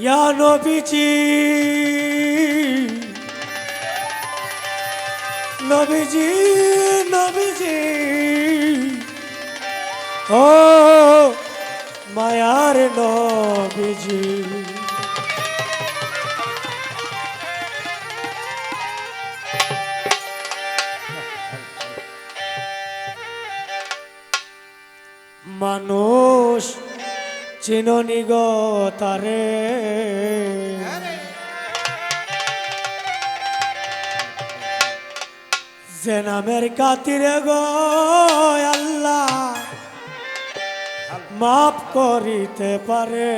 ইয়া নবীজি। নবীজি নবীজি। ও মায়ার নবীজি। মানুষ চিননি গো তারে। যে নামের কাতিরে গো আল্লাহ মাফ করিতে পারে।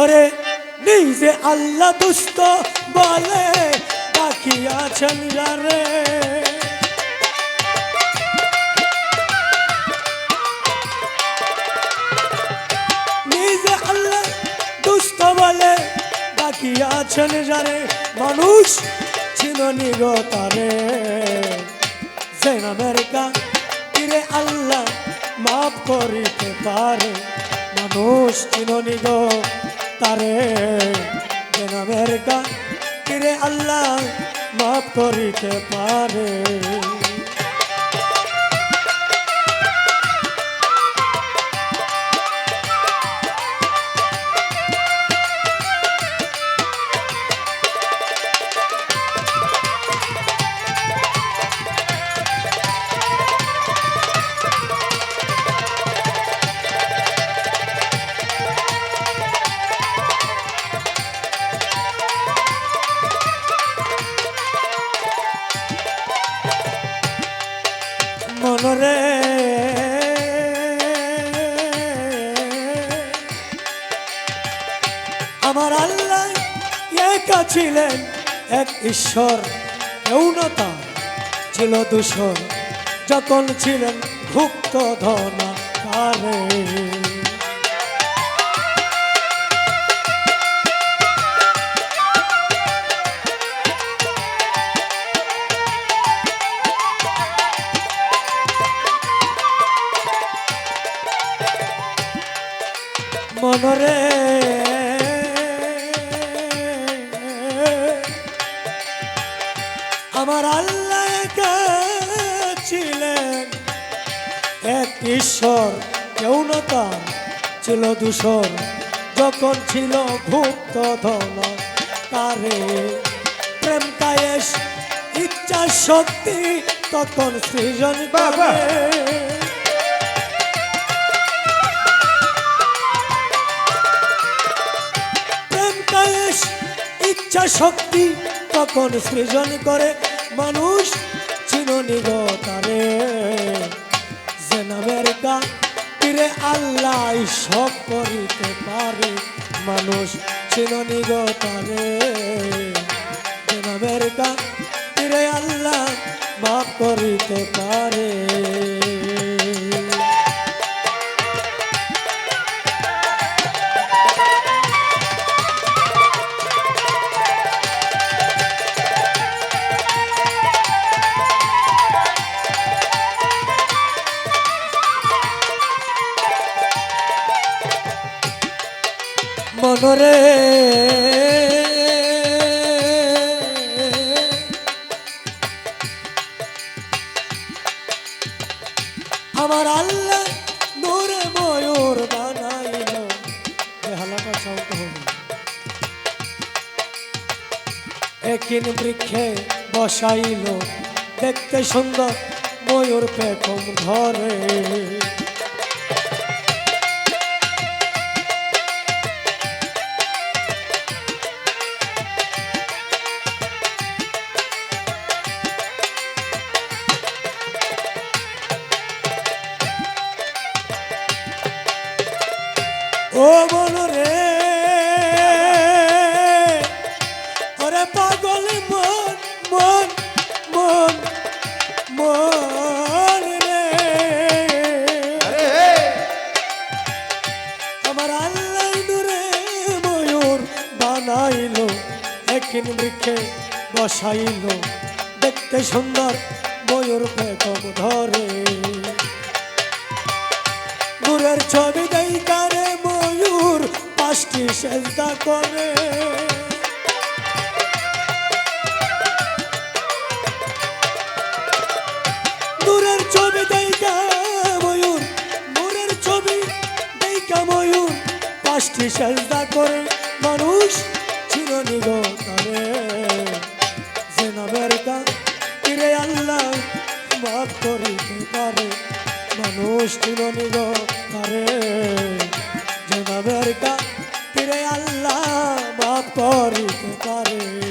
ওরে নিজে আল্লাহ দুষ্ট বলে, বাকি আছেন রে নিজে আল্লাহ দুষ্ট বলে, বাকি আছেন যারে। মানুষ চিননি গো তারে সেন আমেরিকা তীরে আল্লাহ মাফ করিতে পারে, মানুষ চিননি গো তারে। সেন আমেরিকা কিরে আল্লাহ মাফ করিতে পারে। মনরে। আমার আল্লাহ একা ছিলেন, এক ঈশ্বর তার ছিল দূষণ। যখন ছিলেন ভুক্ত ধনা কারে আমার আল্লাহ ছিলেন। এক ঈশ্বর কেউ না তার ছিল দূষণ। যখন ছিল ভুক্ত ধন তারে প্রেম কায়েস ইচ্ছা শক্তি তখন সৃজন বাবা। করে প্রেম কায়েস ইচ্ছা শক্তি তখন সৃজন করে। মানুষ চিননি গো তারে। যে নামের তীরে আল্লাহ সব করিতে পারে। মানুষ চিননি গো তারে। যে নামের তীরে আল্লাহ মাফ করিতে পারে। মনরে আমার আল্লাহ নূরে ময়ূর বানাইল। বেহালাটা চাউতে হবে। একিন বৃক্ষে বসাইল। দেখতে সুন্দর ময়ূর পেখম ধরে। একিন বৃক্ষে বসাইলো দেখতে সুন্দর ময়ূর পেতম ধরে। নূরের ছবি দেই কারে ময়ূর পাঁচটি সেজদা করে। পাঁচটি সেজদা করে মানুষ চিরনিগতারে যে নামের কা ফিরে আল্লাহ মাফ করিতে পারে, মানুষ চিরনিগতারে যে নামের কা ফিরে আল্লাহ মাফ করিতে পারে।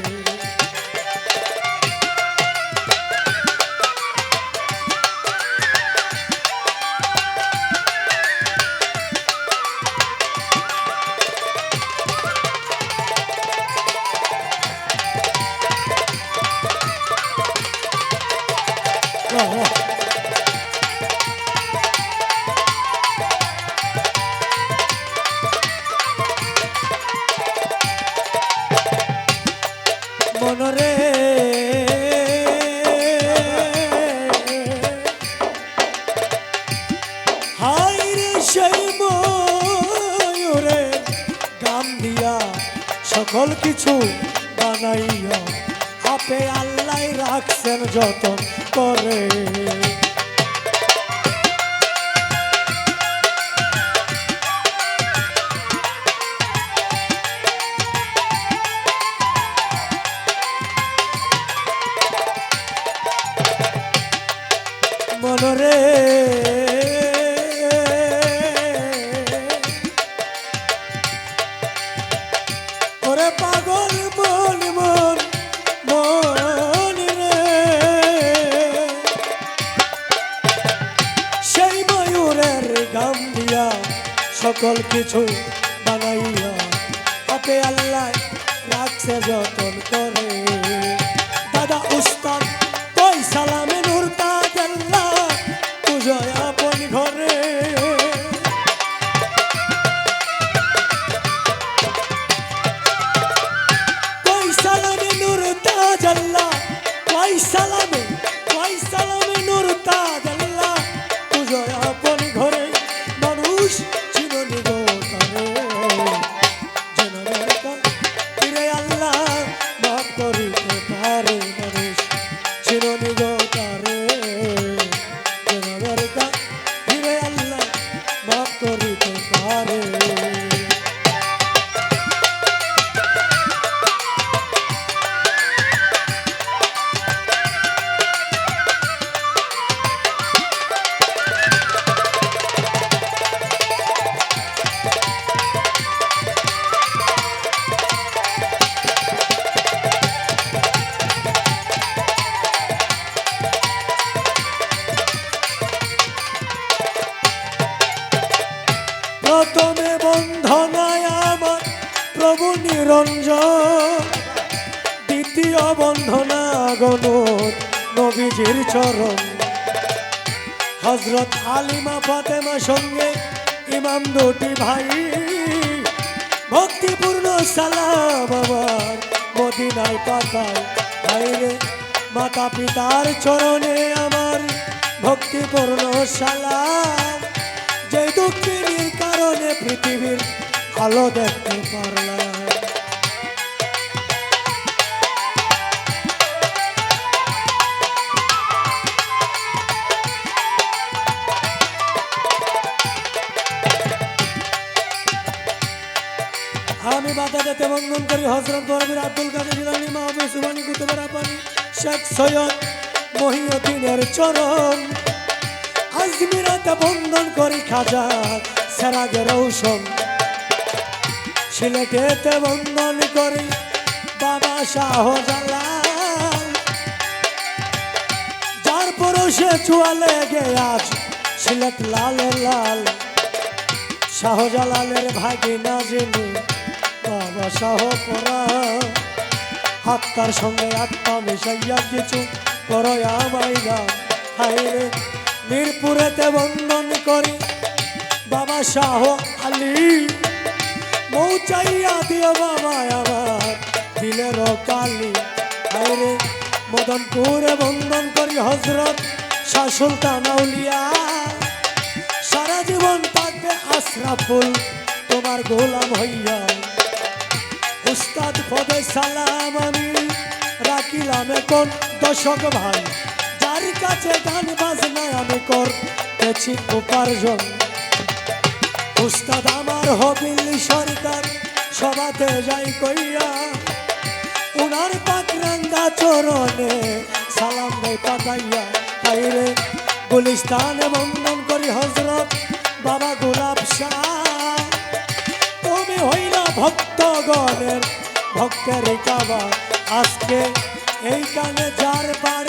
সকল কিছু বানাইয়া আপে আল্লাহ রাখছেন যতন করে। মনরে সকল কিছু বানাইয়া আপে আল্লাহ রাখছে যতন প্রভু নিরঞ্জন দ্বিতীয় বন্ধনা গণর নবীজির চরণ। হজরত আলিমা ফাতেমা সঙ্গে ইমাম দুটি ভাই, ভক্তিপূর্ণ সালাম আমার মদিনায় পাতায় ভাইরে মাতা পিতার চরণে আমার ভক্তিপূর্ণ সালাম। যে দুঃখিনীর কারণে পৃথিবীর আলো দেখতে পারলাম আমি বাধা দিতে বন্ধন করি, হজরত বরবির আব্দুল কাদের জিলানি মাহবুব সুবানি কুতুবের আপানি, শেখ সৈয়দ মহিউদ্দিনের চরণ। আজমিরাতে বন্ধন করি খাজা সেরাগে রৌশন সিলেটেতে বন্ধন করি, বাবা শাহজালাল। যার পরশে চুয়ালে গে আজ সিলেট লালে লাল। শাহজালালের ভাগি না জেনে বাবা শাহ পরা আত্মার সঙ্গে আত্মা মিশাইয়া কিছু করয়া মাইরা হাইরে মিরপুরেতে বন্ধন করি, বাবা শাহ আলী। মৌচাইয়া দিও বাবা আমার দিলের কালি হাইরে মদনপুরে বন্ধন করি হজরত শাহ সুলতান আউলিয়া। সারা জীবন থাকবে আশরাফুল, তোমার গোলাম হইয়া। উস্তাদ পদে সালাম আমি, রাখিলাম এখন দশক ভাই। যার কাছে গান বাজনায় আমি করতেছি উপার্জন। উস্তাদ আমার হবিল সরকার সবাতে যাই কইয়া, উনার পাকরাঙ্গা চরণে সালাম দেয় পাঠাইয়া তাইরে গুলিস্তানে বন্ধন করি হজরত বাবা গোলাপ শাহ। তুমি হইলা ভক্তগণের, ভক্তের কাবা। আজকে এই কানে যার পার